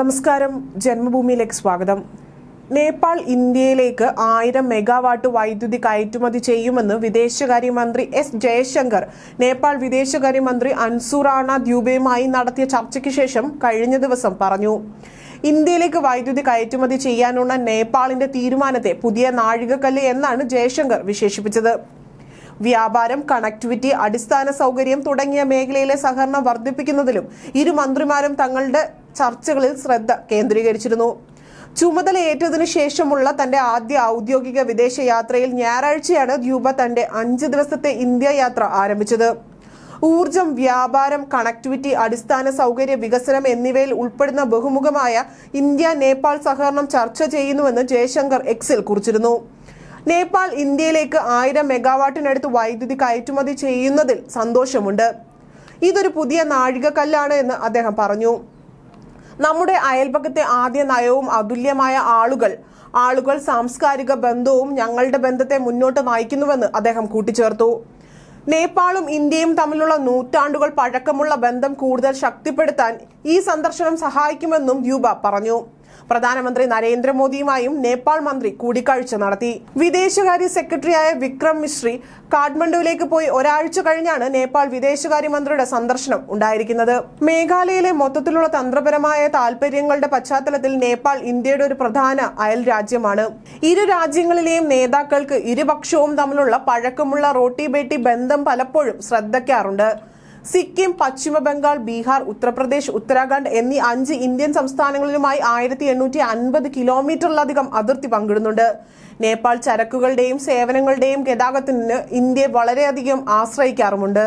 നമസ്കാരം. ജന്മഭൂമിയിലേക്ക് സ്വാഗതം. നേപ്പാൾ ഇന്ത്യയിലേക്ക് ആയിരം മെഗാവാട്ട് വൈദ്യുതി കയറ്റുമതി ചെയ്യുമെന്ന് വിദേശകാര്യമന്ത്രി എസ് ജയശങ്കർ നേപ്പാൾ വിദേശകാര്യമന്ത്രി അൻസുറാണ ദ്യൂബയുമായി നടത്തിയ ചർച്ചയ്ക്ക് ശേഷം കഴിഞ്ഞ ദിവസം പറഞ്ഞു. ഇന്ത്യയിലേക്ക് വൈദ്യുതി കയറ്റുമതി ചെയ്യാനുള്ള നേപ്പാളിന്റെ തീരുമാനത്തെ പുതിയ നാഴികക്കല്ല് എന്നാണ് ജയശങ്കർ വിശേഷിപ്പിച്ചത്. വ്യാപാരം കണക്ടിവിറ്റി അടിസ്ഥാന സൗകര്യം തുടങ്ങിയ മേഖലയിലെ സഹകരണം വർദ്ധിപ്പിക്കുന്നതിലും ഇരു മന്ത്രിമാരും തങ്ങളുടെ ചർച്ചകളിൽ ശ്രദ്ധ കേന്ദ്രീകരിച്ചിരുന്നു. ചുമതലയേറ്റതിനു ശേഷമുള്ള തന്റെ ആദ്യ ഔദ്യോഗിക വിദേശ യാത്രയിൽ ഞായറാഴ്ചയാണ് ദ്യൂബ തന്റെ അഞ്ച് ദിവസത്തെ ഇന്ത്യ യാത്ര ആരംഭിച്ചത്. ഊർജം വ്യാപാരം കണക്ടിവിറ്റി അടിസ്ഥാന സൗകര്യ വികസനം എന്നിവയിൽ ഉൾപ്പെടുന്ന ബഹുമുഖമായ ഇന്ത്യ നേപ്പാൾ സഹകരണം ചർച്ച ചെയ്യുന്നുവെന്ന് ജയശങ്കർ എക്സിൽ കുറിച്ചിരുന്നു. നേപ്പാൾ ഇന്ത്യയിലേക്ക് ആയിരം മെഗാവാട്ടിനടുത്ത് വൈദ്യുതി കയറ്റുമതി ചെയ്യുന്നതിൽ സന്തോഷമുണ്ട്. ഇതൊരു പുതിയ നാഴികക്കല്ലാണ് എന്ന് അദ്ദേഹം പറഞ്ഞു. നമ്മുടെ അയൽപക്കത്തെ ആദ്യ നയവും അതുല്യമായ ആളുകൾ ആളുകൾ സാംസ്കാരിക ബന്ധവും ഞങ്ങളുടെ ബന്ധത്തെ മുന്നോട്ട് നയിക്കുന്നുവെന്ന് അദ്ദേഹം കൂട്ടിച്ചേർത്തു. നേപ്പാളും ഇന്ത്യയും തമ്മിലുള്ള നൂറ്റാണ്ടുകൾ പഴക്കമുള്ള ബന്ധം കൂടുതൽ ശക്തിപ്പെടുത്താൻ ഈ സന്ദർശനം സഹായിക്കുമെന്നും ദ്യൂബ പറഞ്ഞു. പ്രധാനമന്ത്രി നരേന്ദ്രമോദിയുമായും നേപ്പാൾ മന്ത്രി കൂടിക്കാഴ്ച നടത്തി. വിദേശകാര്യ സെക്രട്ടറിയായ വിക്രം മിശ്രി കാഠ്മണ്ഡുവിലേക്ക് പോയി ഒരാഴ്ച കഴിഞ്ഞാണ് നേപ്പാൾ വിദേശകാര്യമന്ത്രിയുടെ സന്ദർശനം ഉണ്ടായിരിക്കുന്നത്. മേഘാലയയിലെ മൊത്തത്തിലുള്ള തന്ത്രപരമായ താൽപര്യങ്ങളുടെ പശ്ചാത്തലത്തിൽ നേപ്പാൾ ഇന്ത്യയുടെ ഒരു പ്രധാന അയൽ രാജ്യമാണ്. ഇരു രാജ്യങ്ങളിലെയും നേതാക്കൾക്ക് ഇരുപക്ഷവും തമ്മിലുള്ള പഴക്കമുള്ള റോട്ടി ബേട്ടി ബന്ധം പലപ്പോഴും ശ്രദ്ധിക്കാറുണ്ട് സിക്കിം പശ്ചിമ ബംഗാൾ ബീഹാർ ഉത്തർപ്രദേശ് ഉത്തരാഖണ്ഡ് എന്നീ അഞ്ച് ഇന്ത്യൻ സംസ്ഥാനങ്ങളിലുമായി ആയിരത്തി എണ്ണൂറ്റി അൻപത് കിലോമീറ്ററിലധികം അതിർത്തി പങ്കിടുന്നുണ്ട്. നേപ്പാൾ ചരക്കുകളുടെയും സേവനങ്ങളുടെയും ഗതാഗതത്തിന് ഇന്ത്യ വളരെയധികം ആശ്രയിക്കാറുമുണ്ട്.